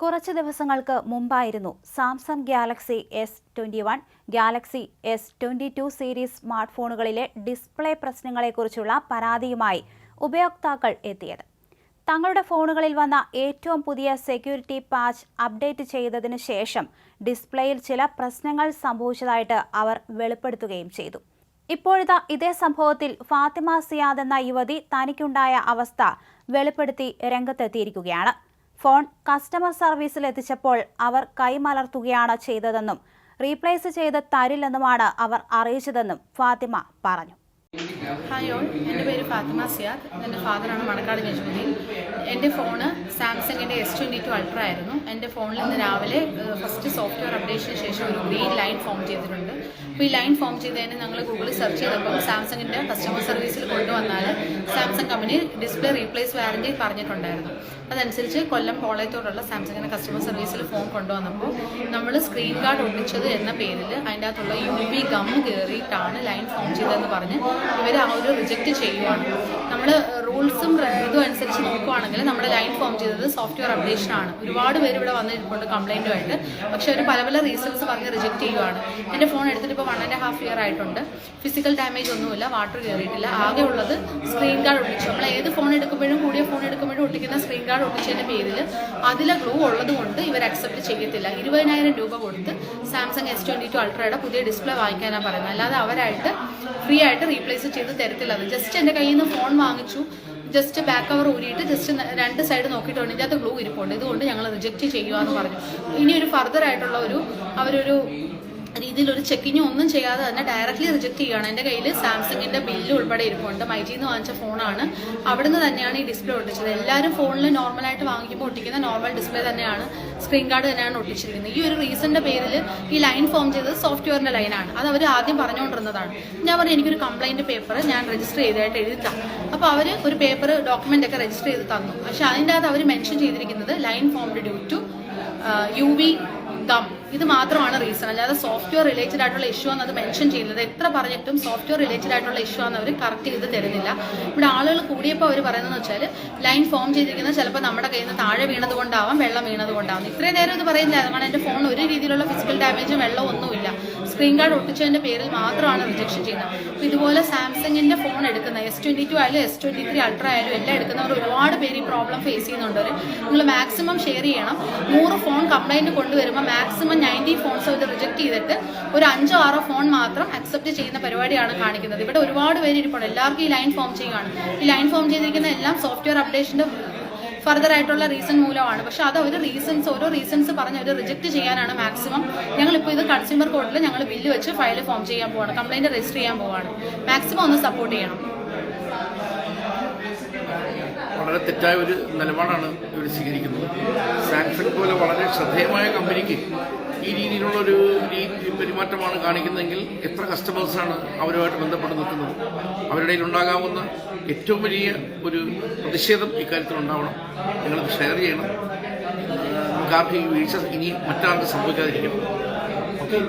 കുറച്ച് ദിവസങ്ങൾക്ക് മുമ്പായിരുന്നു Samsung Galaxy S twenty one Galaxy S twenty two series smart ഫോണുകളിലെ display പ്രശ്നങ്ങളെക്കുറിച്ചുള്ള പരാതിയുമായി ഉപയോക്താക്കൾ എത്തിയത്. തങ്ങളുടെ ഫോണുകളിൽ വന്ന ഏറ്റവും പുതിയ സെക്യൂരിറ്റി പാച്ച് അപ്ഡേറ്റ് ചെയ്തതിനു ശേഷം ഡിസ്പ്ലേയിൽ ചില പ്രശ്നങ്ങൾ സംഭവിച്ചതായിട്ട് അവർ വെളിപ്പെടുത്തുകയും ചെയ്തു. ഇപ്പോഴത്തെ ഇതേ സംഭവത്തിൽ ഫാത്തിമ സിയാദ് എന്ന യുവതി തനിക്കുണ്ടായ അവസ്ഥ വെളിപ്പെടുത്തി രംഗത്തെത്തിയിരിക്കുകയാണ്. ഫോൺ കസ്റ്റമർ സർവീസിൽ എത്തിച്ചപ്പോൾ അവർ കൈമലർത്തുകയാണ് ചെയ്തതെന്നും റീപ്ലേസ് ചെയ്ത് തരില്ലെന്നുമാണ് അവർ അറിയിച്ചതെന്നും ഫാത്തിമ പറഞ്ഞു. ഹായ് എന്റെ പേര് ഫാത്തിമ സിയാദ്. എന്റെ ഫാദറാണ് മണക്കാട് നജുദ്ദീൻ എന്റെ ഫോണ് സാംസങ്ങിന്റെ എസ് ട്വന്റി ടു അൾട്ര ആയിരുന്നു. എന്റെ ഫോണിൽ ഇന്ന് രാവിലെ ഫസ്റ്റ് സോഫ്റ്റ്വെയർ അപ്ഡേഷന് ശേഷം ഒരു ഗ്രീൻ ലൈൻ ഫോം ചെയ്തിട്ടുണ്ട്. അപ്പോൾ ഈ ലൈൻ ഫോം ചെയ്തതിന് ഞങ്ങൾ ഗൂഗിളിൽ സെർച്ച് ചെയ്തപ്പോൾ സാംസങ്ങിന്റെ കസ്റ്റമർ സർവീസിൽ കൊണ്ടുവന്നാൽ Samsung company display replace warranty പറഞ്ഞിട്ടുണ്ടായിരുന്നു. അതനുസരിച്ച് കൊല്ലം കോളേജോടുള്ള സാംസങ്ങിന്റെ കസ്റ്റമർ സർവീസിൽ ഫോൺ കൊണ്ടുവന്നപ്പോൾ നമ്മൾ സ്ക്രീൻ ഗാർഡ് ഒട്ടിച്ചത് എന്ന പേരിൽ അതിന്റെ അകത്തുള്ള യു വി ഗം കയറിയിട്ടാണ് ലൈൻ ഫോം ചെയ്തതെന്ന് പറഞ്ഞ് ഇവർ ആ ഒരു റിജക്റ്റ് ചെയ്യുവാണ്. നമ്മൾ റൂൾസും ഇതും അനുസരിച്ച് നോക്കുവാണെങ്കിൽ നമ്മുടെ ലൈൻ ഫോം ചെയ്തത് സോഫ്റ്റ്വെയർ അപ്ഡേഷൻ ആണ്. ഒരുപാട് പേര് ഇവിടെ വന്നിട്ടുണ്ട് കംപ്ലൈന്റുമായിട്ട് പക്ഷെ അവർ പല പല റീസൺസ് പറഞ്ഞ് റിജക്റ്റ് ചെയ്യുവാണ്. എന്റെ ഫോൺ എടുത്തിട്ട് ഇപ്പോൾ വൺ ആൻഡ് ഹാഫ് ഇയർ ആയിട്ടുണ്ട്. ഫിസിക്കൽ ഡാമേജ് ഒന്നുമില്ല വാട്ടർ കയറിയിട്ടില്ല ആകെ ഉള്ളത് സ്ക്രീൻ ഗാർഡ് ഒട്ടിച്ചു. നമ്മൾ ഏത് ഫോൺ എടുക്കുമ്പോഴും കൂടിയ ഫോൺ എടുക്കുമ്പോഴും ഒട്ടിക്കുന്ന സ്ക്രീൻ ഗാർഡ് ഒട്ടിച്ചതിന്റെ പേരിൽ അതിലെ ഗ്ലൂ ഉള്ളത് കൊണ്ട് ഇവർ അക്സെപ്റ്റ് ചെയ്യത്തില്ല. ഇരുപതിനായിരം രൂപ കൊടുത്ത് സാംസങ് എസ് ട്വന്റി ടു അൾട്രയുടെ പുതിയ ഡിസ്പ്ലേ വാങ്ങിക്കാനാണ് പറയുന്നത്. അല്ലാതെ അവരായിട്ട് ഫ്രീ ആയിട്ട് റീപ്ലേസ് ചെയ്ത് തരത്തില്ല. അത് ജസ്റ്റ് എന്റെ കയ്യിൽ നിന്ന് ഫോൺ വാങ്ങിച്ചു. ജസ്റ്റ് ബാക്ക് കവർ ഊരിയിട്ട് ജസ്റ്റ് രണ്ട് സൈഡ് നോക്കിയിട്ടുണ്ട്. ഇതിനകത്ത് ഗ്ലൂ ഇരിപ്പുണ്ട്. ഇതുകൊണ്ട് ഞങ്ങൾ റിജക്റ്റ് ചെയ്യുക എന്ന് പറഞ്ഞു. ഇനി ഒരു ഫർദർ ആയിട്ടുള്ള ഒരു അവരൊരു രീതിയിൽ ഒരു ചെക്കിങ് ഒന്നും ചെയ്യാതെ തന്നെ ഡയറക്റ്റ്ലി റിജക്ട് ചെയ്യുകയാണ്. എന്റെ കയ്യിൽ സാംസങ്ങിന്റെ ബില്ല് ഉൾപ്പെടെ ഇരിപ്പുണ്ട്. മൈജിയിൽ വാങ്ങിച്ച ഫോണാണ്. അവിടുന്ന് തന്നെയാണ് ഈ ഡിസ്പ്ലേ ഒട്ടിച്ചത്. എല്ലാവരും ഫോണിൽ നോർമലായിട്ട് വാങ്ങിക്കുമ്പോൾ ഒട്ടിക്കുന്ന നോർമൽ ഡിസ്പ്ലേ തന്നെയാണ്. സ്ക്രീൻ കാർഡ് തന്നെയാണ് ഒട്ടിച്ചിരിക്കുന്നത്. ഈ ഒരു റീസണിന്റെ പേരിൽ ഈ ലൈൻ ഫോം ചെയ്തത് സോഫ്റ്റ്വെയറിന്റെ ലൈനാണ് അത് അവർ ആദ്യം പറഞ്ഞുകൊണ്ടിരുന്നതാണ്. ഞാൻ പറഞ്ഞു എനിക്കൊരു കംപ്ലൈന്റ് പേപ്പർ ഞാൻ രജിസ്റ്റർ ചെയ്തതായിട്ട് എഴുതിത്താം. അപ്പോൾ അവർ ഒരു പേപ്പർ ഡോക്യുമെന്റ് ഒക്കെ രജിസ്റ്റർ ചെയ്ത് തന്നു. പക്ഷേ അതിന്റെ അകത്ത് അവർ മെൻഷൻ ചെയ്തിരിക്കുന്നത് line formed due to U V gum ഇത് മാത്രമാണ് റീസൺ അല്ലാതെ സോഫ്റ്റ്വെയർ റിലേറ്റഡ് ആയിട്ടുള്ള ഇഷ്യൂ ആണ് അത് മെൻഷൻ ചെയ്യുന്നത്. എത്ര പറഞ്ഞിട്ടും സോഫ്റ്റ്വെയർ റിലേറ്റഡ് ആയിട്ടുള്ള ഇഷ്യൂ ആണ് അവർ കറക്റ്റ് ചെയ്ത് തരുന്നില്ല. ഇവിടെ ആളുകൾ കൂടിയപ്പോൾ അവർ പറയുന്നത് വെച്ചാൽ ലൈൻ ഫോം ചെയ്തിരിക്കുന്നത് ചിലപ്പോൾ നമ്മുടെ കയ്യിൽ നിന്ന് താഴെ വീണത് കൊണ്ടാവാം വെള്ളം വീണത് കൊണ്ടാവാം ഇത്രയും നേരം ഇത് പറയുന്നില്ല. കാരണം എന്റെ ഫോൺ ഒരു രീതിയിലുള്ള ഫിസിക്കൽ ഡാമേജും വെള്ളവും ഒന്നുമില്ല. സ്ക്രീൻ കാർഡ് ഒട്ടിച്ചതിന്റെ പേരിൽ മാത്രമാണ് റിജക്ഷൻ ചെയ്യുന്നത്. അപ്പോൾ ഇതുപോലെ സാംസങ്ങിന്റെ ഫോൺ എടുക്കുന്ന എസ് ട്വന്റി ടു ആയാലും എസ് ട്വന്റി ത്രീ അൾട്ര ആയാലും എല്ലാം എടുക്കുന്നവർ ഒരുപാട് പേര് ഈ പ്രോബ്ലം ഫേസ് ചെയ്യുന്നുണ്ട് നിങ്ങൾ മാക്സിമം ഷെയർ ചെയ്യണം. നൂറ് ഫോൺ കംപ്ലൈന്റ് കൊണ്ടുവരുമ്പോൾ മാക്സിമം നയന്റി ഫോൺസ് ഇത് റിജക്ട് ചെയ്തിട്ട് ഒരു അഞ്ചോ ആറോ ഫോൺ മാത്രം അക്സെപ്റ്റ് ചെയ്യുന്ന പരിപാടിയാണ് കാണിക്കുന്നത്. ഇവിടെ ഒരുപാട് പേര് ഇരിപ്പുണ്ട്. എല്ലാവർക്കും ഈ ലൈൻ ഫോം ചെയ്യുകയാണ് ഈ ലൈൻ ഫോം ചെയ്തിരിക്കുന്ന എല്ലാം സോഫ്റ്റ്വെയർ അപ്ഡേഷന്റെ ഫർദർ ആയിട്ടുള്ള റീസൺ മൂലമാണ്. പക്ഷെ അത് അവർ റീസൺസ് ഓരോ റീസൺസ് പറഞ്ഞ് അവർ റിജക്ട് ചെയ്യാനാണ് മാക്സിമം ഞങ്ങളിപ്പോൾ ഇത് കൺസ്യൂമർ കോർട്ടിൽ ഞങ്ങൾ ബില്ല് വെച്ച് ഫയൽ ഫോം ചെയ്യാൻ പോവാണ്. കംപ്ലൈന്റ് രജിസ്റ്റർ ചെയ്യാൻ പോവാണ്. മാക്സിമം ഒന്ന് സപ്പോർട്ട് ചെയ്യണം. വളരെ തെറ്റായ ഒരു നിലപാടാണ് ഇവർ സ്വീകരിക്കുന്നത്. സാംസങ് പോലെ വളരെ ശ്രദ്ധേയമായ കമ്പനിക്ക് ഈ രീതിയിലുള്ളൊരു രീതി പെരുമാറ്റമാണ് കാണിക്കുന്നതെങ്കിൽ എത്ര കസ്റ്റമേഴ്സാണ് അവരുമായിട്ട് ബന്ധപ്പെട്ട് നിൽക്കുന്നത്? അവരുടെ ഉണ്ടാകാവുന്ന ഏറ്റവും വലിയ ഒരു പ്രതിഷേധം ഇക്കാര്യത്തിൽ ഉണ്ടാവണം നിങ്ങളത് ഷെയർ ചെയ്യണം. നമുക്ക് ആർക്കും ഈ വീഴ്ച ഇനി മറ്റാർക്ക് സംഭവിക്കാതിരിക്കണം. ഓക്കെ?